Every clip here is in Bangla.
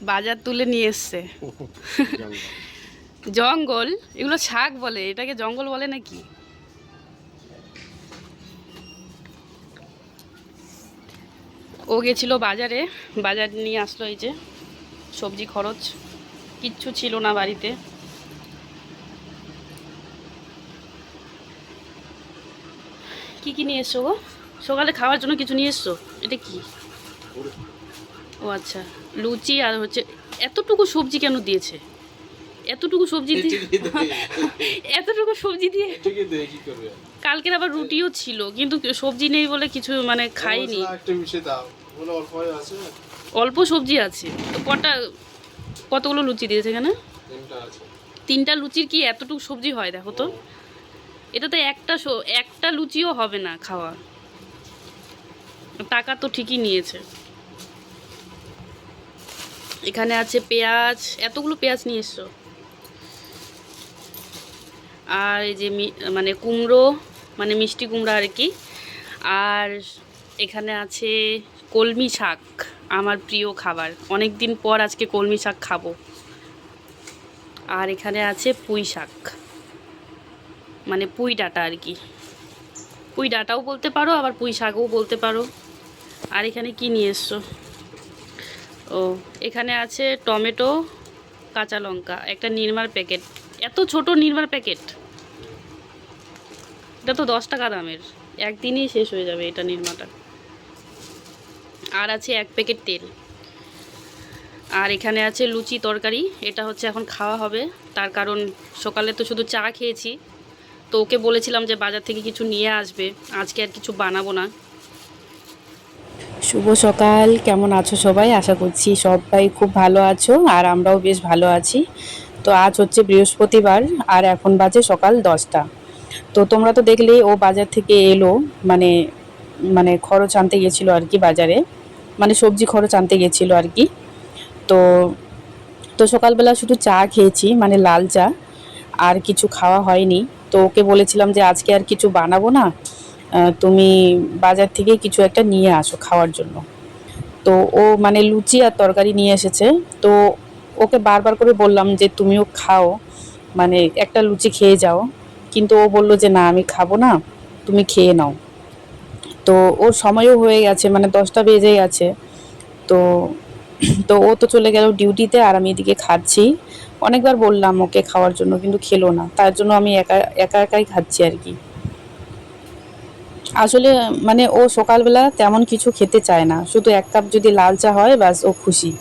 বাজার তুলে নিয়ে এসছে। জঙ্গল এগুলো শাক বলে এটাকে জঙ্গল বলে নাকি? ও গেছিল বাজারে বাজার নিয়ে আসলো এই যে সবজি খরচ কিচ্ছু ছিল না বাড়িতে। কি কি নিয়ে এসছো গো? সকালে খাওয়ার জন্য কিছু নিয়ে এসছো? এটা কি? ও আচ্ছা লুচি আর হচ্ছে এতটুকু সবজি কেন দিয়েছে? এতটুকু সবজি দিয়ে এতটুকু সবজি দিয়ে কালকের আবার রুটিও ছিল কিন্তু সবজি নেই বলে কিছু মানে খাইনি। অল্প সবজি আছে। তো কটা কতগুলো লুচি দিয়েছে এখানে? তিনটা লুচির কি এতটুকু সবজি হয় দেখো তো? এটা তো একটা একটা লুচিও হবে না খাওয়া। টাকা তো ঠিকই নিয়েছে। এখানে আছে পেঁয়াজ, এতগুলো পেঁয়াজ নিয়ে এসছো? আর এই যে মানে কুমড়ো মানে মিষ্টি কুমড়ো আর কি। আর এখানে আছে কলমি শাক, আমার প্রিয় খাবার। অনেক দিন পর আজকে কলমি শাক খাব। আর এখানে আছে পুঁই শাক। মানে পুঁই ডাঁটা আর কি। পুঁই ডাঁটাও বলতে পারো, আবার পুঁই শাকও বলতে পারো। আর এখানে কি নিয়ে এসছো? ও, এখানে আছে টমেটো, কাঁচা লঙ্কা, একটা নির্মার প্যাকেট। এত ছোট নির্মার প্যাকেট। এটা তো দশ টাকা দামের। একদিনই শেষ হয়ে যাবে এটা নির্মাটা। আর আছে এক প্যাকেট তেল। আর এখানে আছে লুচি তরকারি। এটা হচ্ছে এখন খাওয়া হবে। তার কারণ সকালে তো শুধু চা খেয়েছি। তো ওকে বলেছিলাম যে বাজার থেকে কিছু নিয়ে আসবে। আজকে আর কিছু বানাবো না। শুভ সকাল। কেমন আছো সবাই? আশা করছি সবাই খুব ভালো আছো আর আমরাও বেশ ভালো আছি। তো আজ হচ্ছে বৃহস্পতিবার আর এখন বাজে সকাল দশটা। তো তোমরা তো দেখলে ও বাজার থেকে এলো মানে মানে খরচ আনতে গেছিল আর কি বাজারে। মানে সবজি খরচ আনতে গেছিল আর কি। তো তো সকালবেলা শুধু চা খেয়েছি মানে লাল চা। আর কিছু খাওয়া হয়নি। তো ওকে বলেছিলাম যে আজকে আর কিছু বানাবো না। তুমি বাজার থেকে কিছু একটা নিয়ে আসো খাওয়ার জন্য। তো ও মানে লুচি আর তরকারি নিয়ে এসেছে। তো ওকে বারবার করে বললাম যে তুমিও খাও মানে একটা লুচি খেয়ে যাও। কিন্তু ও বলল যে না, আমি খাব না, তুমি খেয়ে নাও। তো ওর সময়ও হয়ে গেছে মানে দশটা বেজে গেছে। তো তো ও তো চলে গেল ডিউটিতে আর আমি এদিকে খাচ্ছি। অনেকবার বললাম ওকে খাওয়ার জন্য, কিন্তু খেলো না। তার জন্য আমি একা একা, একাই খাচ্ছি আর কি। আসলে মানে ও সকালবেলা তেমন কিছু খেতে চায় না। শুধু এক কাপ যদি লাল চা হয়, ব্যাস, ও খুশি।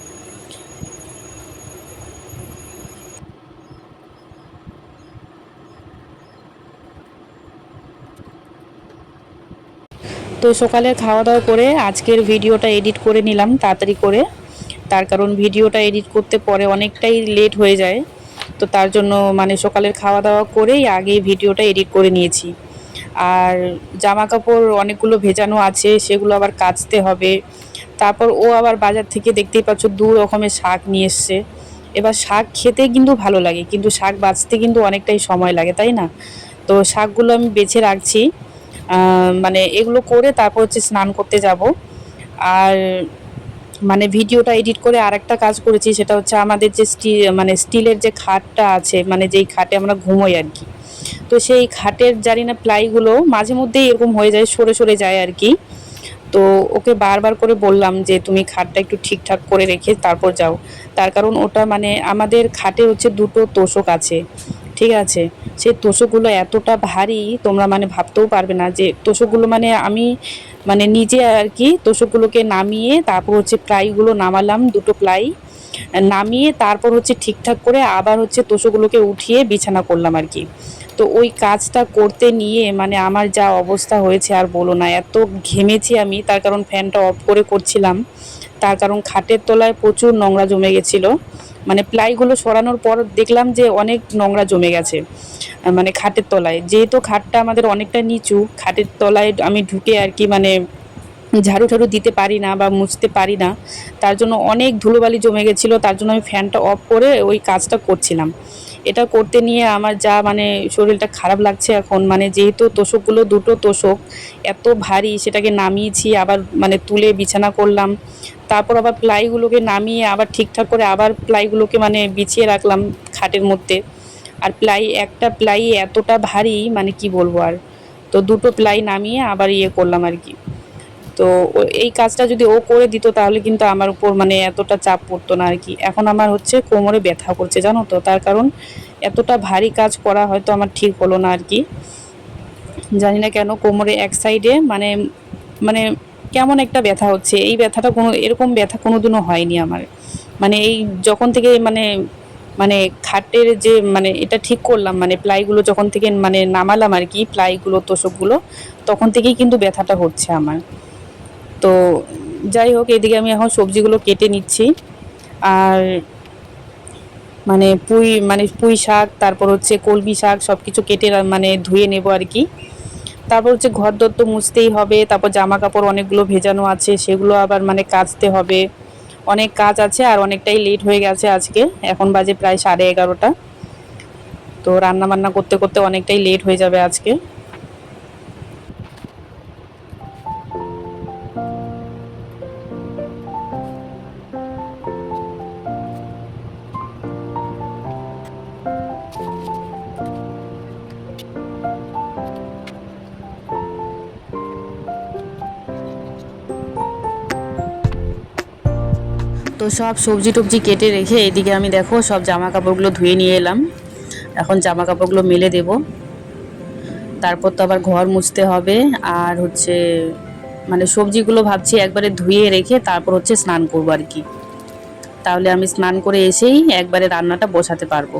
তো সকালে খাওয়া দাওয়া করে আজকের ভিডিওটা এডিট করে নিলাম, তাড়াতাড়ি করে। তার কারণ ভিডিওটা এডিট করতে পরে অনেকটাই লেট হয়ে যায়। তো তার জন্য মানে সকালের খাওয়া দাওয়া করেই আগে ভিডিওটা এডিট করে নিয়েছি। আর জামা কাপড় অনেকগুলো ভেজানো আছে, সেগুলো আবার কাচতে হবে। তারপর ও আবার বাজার থেকে দেখতেই পাচ্ছ দু রকমের শাক নিয়ে এসছে। এবার শাক খেতে কিন্তু ভালো লাগে, কিন্তু শাক বাছতে কিন্তু অনেকটাই সময় লাগে, তাই না? তো শাকগুলো আমি বেছে রাখছি। মানে এগুলো করে তারপর হচ্ছে স্নান করতে যাব। আর মানে ভিডিওটা এডিট করে আরেকটা কাজ করেছি, সেটা হচ্ছে আমাদের যে স্টিল মানে স্টিলের যে খাটটা আছে মানে যেই খাটে আমরা ঘুমোই আর কি। তো সেই খাটের জানি না প্লাইগুলো মাঝে মধ্যেই এরকম হয়ে যায়, সরে সরে যায় আর কি। তো ওকে বারবার করে বললাম যে, তুমি খাটটা একটু ঠিকঠাক করে রেখে তারপর যাও। তার কারণ ওটা মানে আমাদের খাটে হচ্ছে দুটো তোষক আছে, ঠিক আছে? সেই তোষকগুলো এতটা ভারী, তোমরা মানে ভাবতেও পারবে না যে, তোষকগুলো মানে আমি মানে নিজে আর কি তোষকগুলোকে নামিয়ে তারপর হচ্ছে প্লাইগুলো নামালাম, দুটো প্লাই। নামিয়ে তারপর হচ্ছে ঠিকঠাক করে আবার হচ্ছে তোষকগুলোকে উঠিয়ে বিছানা করলাম আর কি। তো ওই কাজটা করতে নিয়ে মানে আমার যা অবস্থা হয়েছে আর বলো না, এত ঘেমেছি আমি, তার কারণ ফ্যানটা অফ করে করছিলাম। তার কারণ খাটের তলায় প্রচুর নোংরা জমে গেছিল। মানে প্লাইগুলো সরানোর পর দেখলাম যে অনেক নোংরা জমে গেছে মানে খাটের তলায়। যেহেতু খাটটা আমাদের অনেকটা নিচু, খাটের তলায় আমি ঢুকে আর কি মানে ঝাড়ু ঠাড়ু দিতে পারি না বা মুছতে পারি না, তার জন্য অনেক ধুলোবালি জমে গেছিল, তার জন্য আমি ফ্যানটা অফ করে ওই কাজটা করছিলাম। এটা করতে নিয়ে আমার যা মানে শরীরটা খারাপ লাগছে এখন মানে যেহেতু তোষকগুলো দুটো তোষক, এত ভারী, সেটাকে নামিয়েছি, আবার মানে তুলে বিছানা করলাম। তারপর আবার প্লাইগুলোকে নামিয়ে আবার ঠিকঠাক করে আবার প্লাইগুলোকে মানে বিছিয়ে রাখলাম খাটের মধ্যে। আর প্লাই, একটা প্লাই এতটা ভারী মানে কি বলব আর। তো দুটো প্লাই নামিয়ে আবার ইয়ে করলাম আর কি। তো এই কাজটা যদি ও করে দিত তাহলে কিন্তু আমার উপর মানে এতটা চাপ পড়তো না আর কি। এখন আমার হচ্ছে কোমরে ব্যথা করছে, জানো তো? তার কারণ এতটা ভারী কাজ করা হয়তো আমার ঠিক হলো না আর কি। জানি না কেন কোমরে এক সাইডে মানে মানে কেমন একটা ব্যথা হচ্ছে। এই ব্যথাটা কোনো, এরকম ব্যথা কোনোদিনও হয়নি আমার। মানে এই যখন থেকে মানে মানে খাটের যে মানে এটা ঠিক করলাম মানে প্লাইগুলো যখন থেকে মানে নামালাম আর কি, প্লাইগুলো তোষকগুলো, তখন থেকেই কিন্তু ব্যথাটা হচ্ছে আমার। তো যাই হোক, এদিকে আমি এখন সবজিগুলো কেটে নিচ্ছি। আর মানে পুঁই মানে পুঁই শাক, তারপর হচ্ছে কলমি শাক সব কিছু কেটে মানে ধুয়ে নেব আর কি। তারপর হচ্ছে ঘর দর তো মুছতেই হবে, তারপর জামা কাপড় অনেকগুলো ভেজানো আছে, সেগুলো আবার মানে কাচতে হবে। অনেক কাজ আছে আর অনেকটাই লেট হয়ে গেছে আজকে, এখন বাজে প্রায় সাড়ে এগারোটা। তো রান্না বান্না করতে করতে অনেকটাই লেট হয়ে যাবে আজকে। সব সবজি টবজি কেটে রেখে এদিকে আমি দেখো সব জামা কাপড়গুলো ধুয়ে নিয়ে এলাম। এখন জামা কাপড়গুলো মেলে দেব। তারপর তো আবার ঘর মুছতে হবে। আর হচ্ছে মানে সবজিগুলো ভাবছি একবারে ধুয়ে রেখে তারপর হচ্ছে স্নান করব আর কি। তাহলে আমি স্নান করে এসেই একবারে রান্নাটা বসাতে পারব।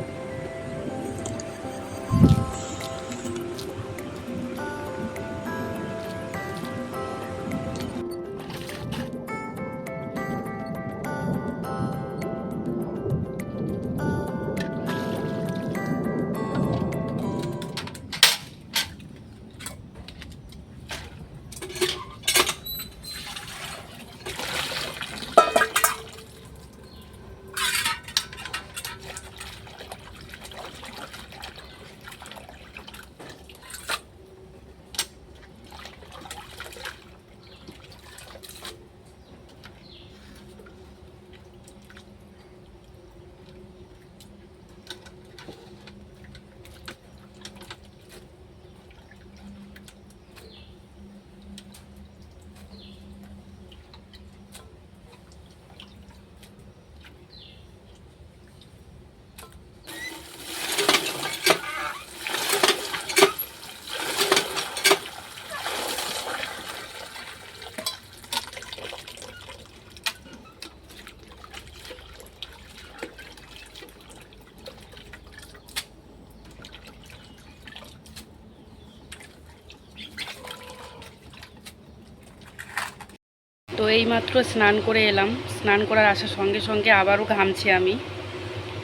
তো এইমাত্র স্নান করে এলাম। স্নান করার আসার সঙ্গে সঙ্গে আবারও ঘামছি আমি।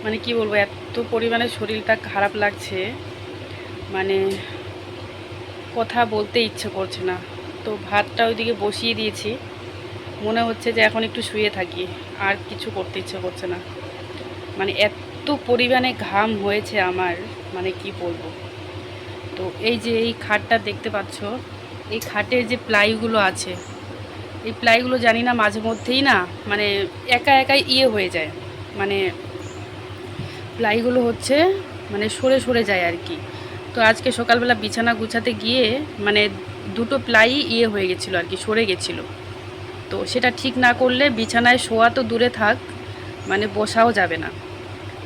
মানে কি বলব, এত পরিমাণে শরীরটা খারাপ লাগছে। মানে কথা বলতে ইচ্ছে করছে না। তো ভাতটা ওইদিকে বসিয়ে দিয়েছি। মনে হচ্ছে যে এখন একটু শুয়ে থাকি। আর কিছু করতে ইচ্ছে করছে না। মানে এত পরিমাণে ঘাম হয়েছে আমার। মানে কি বলব। তো এই যে এই খাটটা দেখতে পাচ্ছ, এই খাটের যে প্লাইগুলো আছে এই প্লাইগুলো জানি না, মাঝে মধ্যেই না মানে একা একাই ইয়ে হয়ে যায়। মানে প্লাইগুলো হচ্ছে মানে সরে সরে যায় আর কি। তো আজকে সকালবেলা বিছানা গুছাতে গিয়ে মানে দুটো প্লাই ইয়ে হয়ে গেছিল আর কি, সরে গেছিল। তো সেটা ঠিক না করলে বিছানায় শোয়া তো দূরে থাক মানে বসাও যাবে না।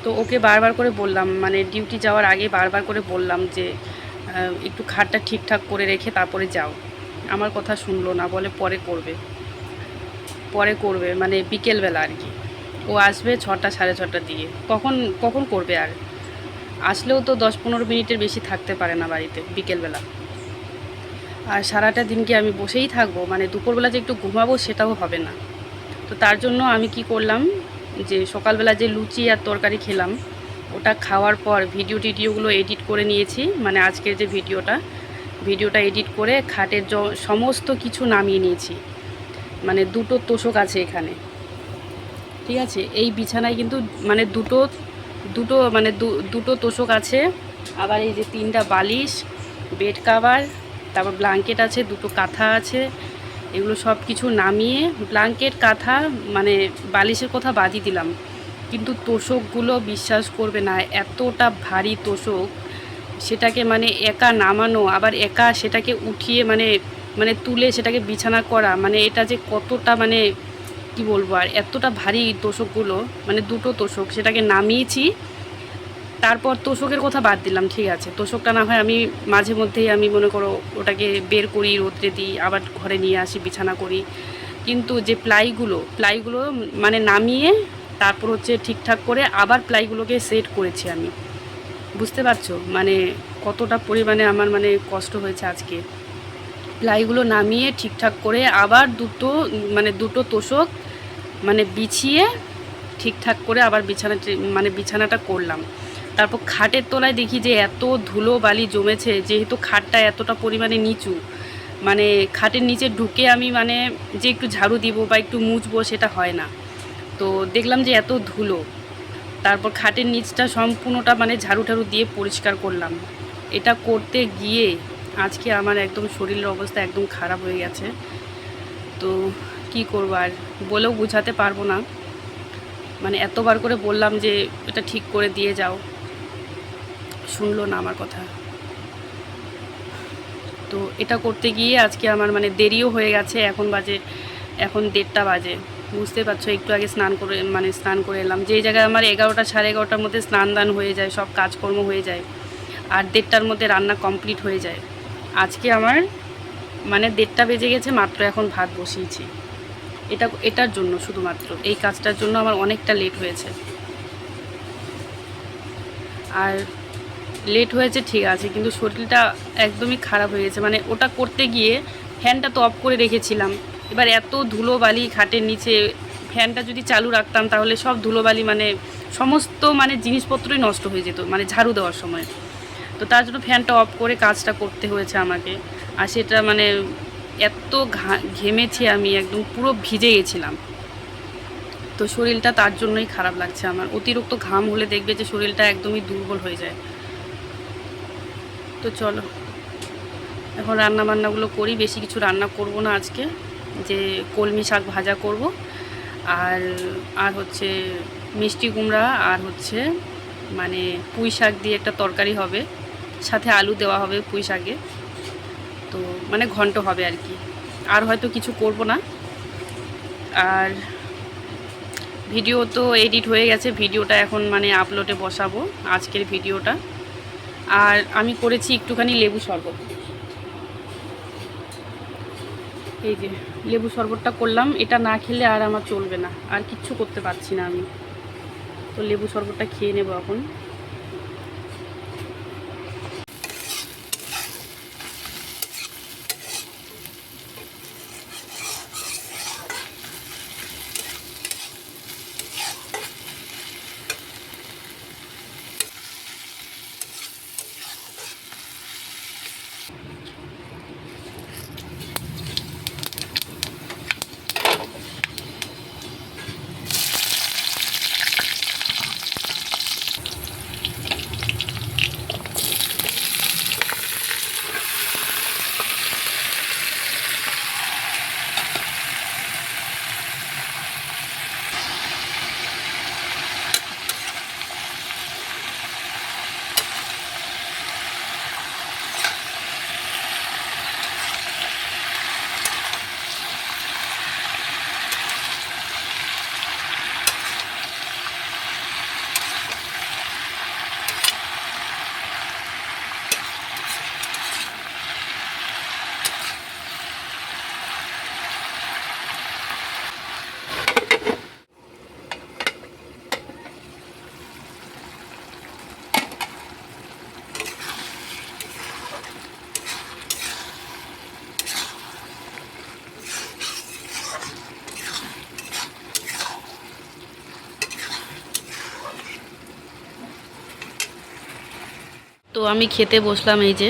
তো ওকে বারবার করে বললাম মানে ডিউটি যাওয়ার আগে বারবার করে বললাম যে একটু খাটটা ঠিকঠাক করে রেখে তারপরে যাও। আমার কথা শুনলো না, বলে পরে করবে। পরে করবে মানে বিকেলবেলা আর কি। ও আসবে ছটা, সাড়ে ছটার দিকে। কখন কখন করবে আর? আসলেও তো দশ পনেরো মিনিটের বেশি থাকতে পারে না বাড়িতে, বিকেলবেলা। আর সারাটা দিন দিনকে আমি বসেই থাকব? মানে দুপুরবেলা যে একটু ঘুমাবো সেটাও হবে না। তো তার জন্য আমি কি করলাম, যে সকালবেলা যে লুচি আর তরকারি খেলাম, ওটা খাওয়ার পর ভিডিও টিডিওগুলো এডিট করে নিয়েছি। মানে আজকের যে ভিডিওটা ভিডিওটা এডিট করে খাটের সমস্ত কিছু নামিয়ে নিয়েছি। মানে দুটো তোষক আছে এখানে। ঠিক আছে? এই বিছানায় কিন্তু মানে দুটো দুটো মানে দুটো তোষক আছে। আবার এই যে তিনটা বালিশ, বেড কাভার, তারপর ব্ল্যাঙ্কেট আছে, দুটো কাঁথা আছে। এগুলো সব কিছু নামিয়ে ব্ল্যাঙ্কেট, কাঁথা মানে বালিশের কথা বাদই দিলাম। কিন্তু তোষকগুলো বিশ্বাস করবে না, এতটা ভারী তোষক। সেটাকে মানে একা নামানো, আবার একা সেটাকে উঠিয়ে মানে মানে তুলে সেটাকে বিছানা করা মানে এটা যে কতটা মানে কি বলব আর, এতটা ভারী তোষকগুলো মানে দুটো তোষক, সেটাকে নামিয়েছি। তারপর তোষকের কথা বাদ দিলাম, ঠিক আছে। তোষকটা না হয় আমি মাঝে মধ্যেই আমি মনে করো ওটাকে বের করি, রোদ্রে দিই, আবার ঘরে নিয়ে আসি, বিছানা করি। কিন্তু যে প্লাইগুলো প্লাইগুলো মানে নামিয়ে তারপর হচ্ছে ঠিকঠাক করে আবার প্লাইগুলোকে সেট করেছি আমি। বুঝতে পারছ? মানে কতটা পরিমাণে আমার মানে কষ্ট হয়েছে আজকে। প্লাইগুলো নামিয়ে ঠিকঠাক করে আবার দুটো মানে দুটো তোষক মানে বিছিয়ে ঠিকঠাক করে আবার বিছানা মানে বিছানাটা করলাম। তারপর খাটের তলায় দেখি যে এত ধুলো বালি জমেছে, যেহেতু খাটটা এতটা পরিমাণে নিচু মানে খাটের নিচে ঢুকে আমি মানে যে একটু ঝাড়ু দিব বা একটু মুছবো সেটা হয় না। তো দেখলাম যে এত ধুলো। তারপর খাটের নিচটা সম্পূর্ণটা মানে ঝাড়ু ঠাড়ু দিয়ে পরিষ্কার করলাম। এটা করতে গিয়ে আজকে আমার একদম শরীরের অবস্থা একদম খারাপ হয়ে গেছে। তো কি করব আর বলেও বোঝাতে পারব না। মানে এতবার করে বললাম যে এটা ঠিক করে দিয়ে যাও। শুনলো না আমার কথা। তো এটা করতে গিয়ে আজকে আমার মানে দেরিও হয়ে গেছে। এখন বাজে, এখন দেড়টা বাজে। বুঝতে পারছ, একটু আগে স্নান করে মানে স্নান করে এলাম। যেই জায়গায় আমার এগারোটা সাড়ে এগারোটার মধ্যে স্নান দান হয়ে যায়, সব কাজকর্ম হয়ে যায়, আর দেড়টার মধ্যে রান্না কমপ্লিট হয়ে যায়। আজকে আমার মানে দেড়টা বেজে গেছে, মাত্র এখন ভাত বসিয়েছি। এটা, এটার জন্য শুধুমাত্র, এই কাজটার জন্য আমার অনেকটা লেট হয়েছে। আর লেট হয়েছে ঠিক আছে, কিন্তু শরীরটা একদমই খারাপ হয়ে গেছে। মানে ওটা করতে গিয়ে ফ্যানটা তো অফ করে রেখেছিলাম এবার এত ধুলোবালি খাটের নিচে, ফ্যানটা যদি চালু রাখতাম তাহলে সব ধুলোবালি মানে সমস্ত মানে জিনিসপত্রই নষ্ট হয়ে যেত মানে ঝাড়ু দেওয়ার সময়। তো তার জন্য ফ্যানটা অফ করে কাজটা করতে হয়েছে আমাকে। আর সেটা মানে এত ঘেমেছি আমি, একদম পুরো ভিজে গেছিলাম। তো শরীরটা তার জন্যই খারাপ লাগছে আমার। অতিরিক্ত ঘাম হলে দেখবে যে শরীরটা একদমই দুর্বল হয়ে যায়। তো চলো, এখন রান্না বান্নাগুলো করি, বেশি কিছু রান্না করব না আজকে। যে কলমি শাক ভাজা করব। আর আর হচ্ছে মিষ্টি কুমড়া, আর হচ্ছে মানে পুঁই শাক দিয়ে একটা তরকারি হবে। সাথে আলু দেওয়া হবে পুঁই শাকে। তো মানে ঘন্ট হবে আর কি। আর হয়তো কিছু করব না। আর ভিডিও তো এডিট হয়ে গেছে। ভিডিওটা এখন মানে আপলোডে বসাবো আজকের ভিডিওটা। আর আমি করেছি একটুখানি লেবু শরবত। এই যে লেবু শরবতটা করলাম, এটা না খেলে আর আমার চলবে না। আর কিচ্ছু করতে পারছি না আমি। তো লেবু শরবতটা খেয়ে নেব এখন। তো আমি খেতে বসলাম এই যে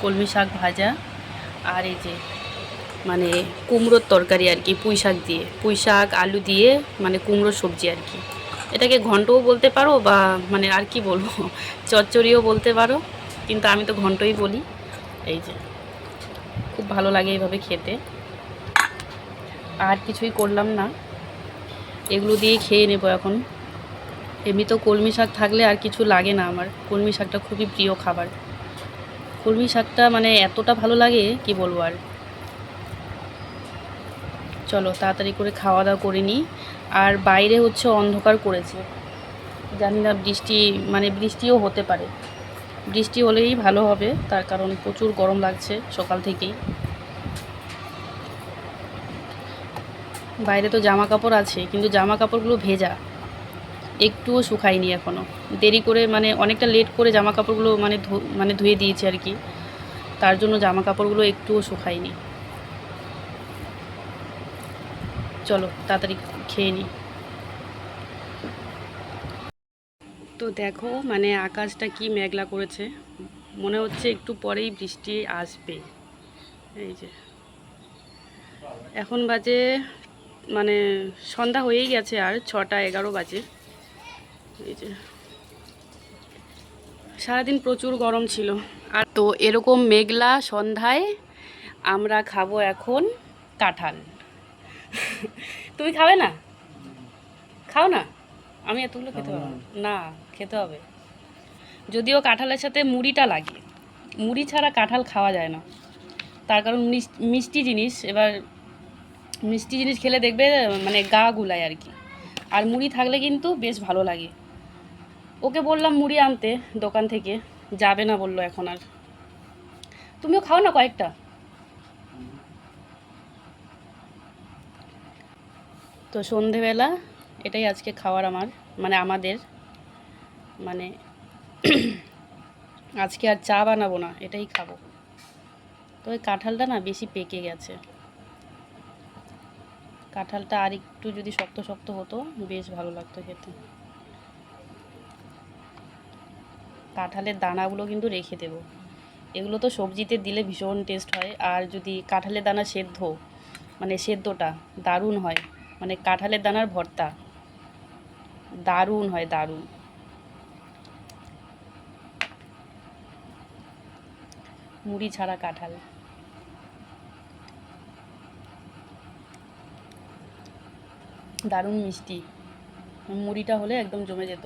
কলমি শাক ভাজা আর এই যে মানে কুমড়োর তরকারি আর কি, পুঁই শাক দিয়ে। পুঁই শাক, আলু দিয়ে মানে কুমড়োর সবজি আর কি। এটাকে ঘন্টও বলতে পারো বা মানে আর কি বলব, চচ্চড়িও বলতে পারো, কিন্তু আমি তো ঘন্টই বলি। এই যে, খুব ভালো লাগে এইভাবে খেতে। আর কিছুই করলাম না। এগুলো দিয়ে খেয়ে নেব এখন। এমনি তো কলমি শাক থাকলে আর কিছু লাগে না আমার। কলমি শাকটা খুবই প্রিয় খাবার। কলমি শাকটা মানে এতটা ভালো লাগে, কি বলব আর? চলো তাড়াতাড়ি করে খাওয়া দাওয়া করে নিই। আর বাইরে হচ্ছে অন্ধকার করেছে। জানি না বৃষ্টি মানে বৃষ্টিও হতে পারে। বৃষ্টি হলেই ভালো হবে, তার কারণ প্রচুর গরম লাগছে সকাল থেকেই। বাইরে তো জামা কাপড় আছে, কিন্তু জামা কাপড়গুলো ভেজা। একটুও শুকায়নি এখনও দেরি করে মানে অনেকটা লেট করে জামা কাপড়গুলো মানে মানে ধুয়ে দিয়েছি আর কি। তার জন্য জামা কাপড়গুলো একটুও শুকায়নি। চলো, তাড়াতাড়ি খেয়ে নিই তো দেখো মানে আকাশটা কি মেঘলা করেছে। মনে হচ্ছে একটু পরেই বৃষ্টি আসবে। এই যে। এখন বাজে মানে সন্ধ্যা হয়েই গেছে আর ছটা এগারো বাজে। এই যে। সারাদিন প্রচুর গরম ছিল। আর তো এরকম মেঘলা সন্ধ্যায় আমরা খাব এখন কাঁঠাল। তুমি খাবে না? খাও না? আমি এতগুলো খেতে পারব না। খেতে হবে। যদিও কাঁঠালের সাথে মুড়িটা লাগে। মুড়ি ছাড়া কাঁঠাল খাওয়া যায় না। তার কারণ মিষ্টি জিনিস। এবার মিষ্টি জিনিস খেলে দেখবে মানে গা গুলায় আর কি। আর মুড়ি থাকলে কিন্তু বেশ ভালো লাগে। ওকে বললাম, মুড়ি আনতে দোকান থেকে, যাবে না, বলল এখন আর। তুমিও খাও না কয়েকটা? তো সন্ধেবেলা, এটাই আজকে খাওয়ার আমার মানে আমাদের মানে আজকে আর চা বানাবো না, এটাই খাব। তো ওই কাঁঠালটা না বেশি পেকে গেছে। কাঁঠালটা আর একটু যদি শক্ত শক্ত হতো, বেশ ভালো লাগতো খেতে। কাঁঠালের দানাগুলো কিন্তু রেখে দেবো। এগুলো তো সবজিতে দিলে ভীষণ টেস্ট হয়। আর যদি কাঁঠালের দানা সেদ্ধ মানে সেদ্ধটা দারুণ হয় মানে কাঁঠালের দানার ভর্তা, দারুণ হয়, দারুণ। মুড়ি ছাড়া কাঁঠাল। দারুণ মিষ্টি। মুড়িটা হলে একদম জমে যেত।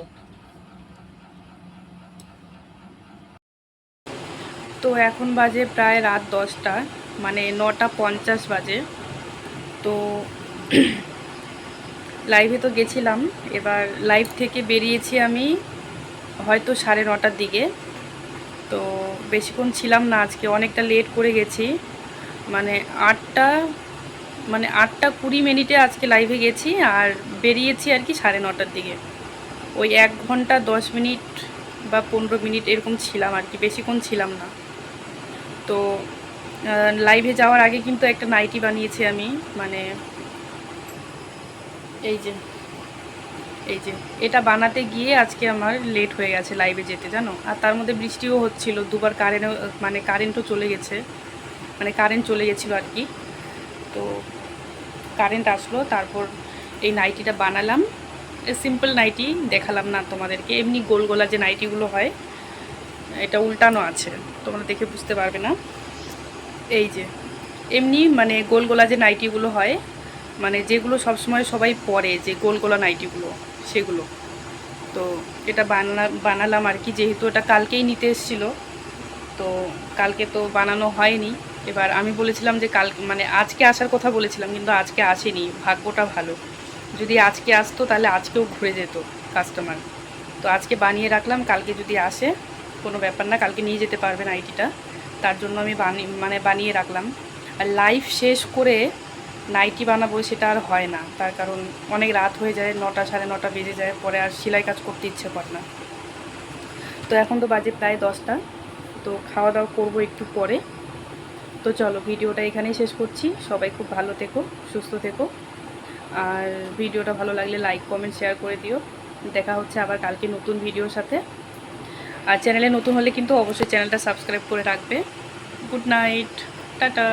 তো এখন বাজে প্রায় রাত দশটা মানে নটা পঞ্চাশ বাজে। তো লাইভে তো গেছিলাম। এবার লাইভ থেকে বেরিয়েছি আমি হয়তো সাড়ে নটার দিকে। তো বেশিক্ষণ ছিলাম না আজকে, অনেকটা লেট করে গেছি। মানে আটটা মানে আটটা কুড়ি মিনিটে আজকে লাইভে গেছি আর বেরিয়েছি আর কি সাড়ে নটার দিকে। ওই এক ঘণ্টা দশ মিনিট বা পনেরো মিনিট এরকম ছিলাম আর কি, বেশিক্ষণ ছিলাম না। তো লাইভে যাওয়ার আগে কিন্তু একটা নাইটি বানিয়েছি আমি মানে এই যে এই যে, এটা বানাতে গিয়ে আজকে আমার লেট হয়ে গেছে লাইভে যেতে, জানো? আর তার মধ্যে বৃষ্টিও হচ্ছিল, দুবার কারেন্টও মানে কারেন্টও চলে গেছে মানে কারেন্ট চলে গেছিল আর কি। তো কারেন্ট আসলো, তারপর এই নাইটিটা বানালাম। সিম্পল নাইটি দেখালাম না তোমাদেরকে, এমনি গোল গোলা যে নাইটিগুলো হয়। এটা উল্টানো আছে, তোমরা দেখে বুঝতে পারবে না। এই যে, এমনি মানে গোল গোলা যে নাইটিগুলো হয় মানে যেগুলো সবসময় সবাই পরে, যে গোল গোলা নাইটিগুলো, সেগুলো। তো এটা বানা বানালাম আর কি, যেহেতু এটা কালকেই নিতে এসেছিল, তো কালকে তো বানানো হয়নি। এবার আমি বলেছিলাম যে কাল মানে আজকে আসার কথা বলেছিলাম, কিন্তু আজকে আসেনি, ভাগ্যটা ভালো। যদি আজকে আসতো, তাহলে আজকেও ঘুরে যেত কাস্টমার। তো আজকে বানিয়ে রাখলাম, কালকে যদি আসে কোনো ব্যাপার না, কালকে নিয়ে যেতে পারবেন আইটিটা। তার জন্য আমি বানি মানে বানিয়ে রাখলাম। আর লাইভ শেষ করে নাইটি বানাবো সেটা আর হয় না। তার কারণ অনেক রাত হয়ে যায়, নটা সাড়ে নটা বেজে যায়, পরে আর সেলাই কাজ করতে ইচ্ছে করে না। তো এখন তো বাজে প্রায় দশটা। তো খাওয়া দাওয়া করব একটু পরে। তো চলো, ভিডিওটা এখানেই শেষ করছি। সবাই খুব ভালো থেকো, সুস্থ থেকো। আর ভিডিওটা ভালো লাগলে লাইক কমেন্ট শেয়ার করে দিও। দেখা হচ্ছে আবার কালকে নতুন ভিডিওর সাথে। আর চ্যানেলে নতুন হলে কিন্তু অবশ্যই চ্যানেলটা সাবস্ক্রাইব করে রাখবে। Good night tata.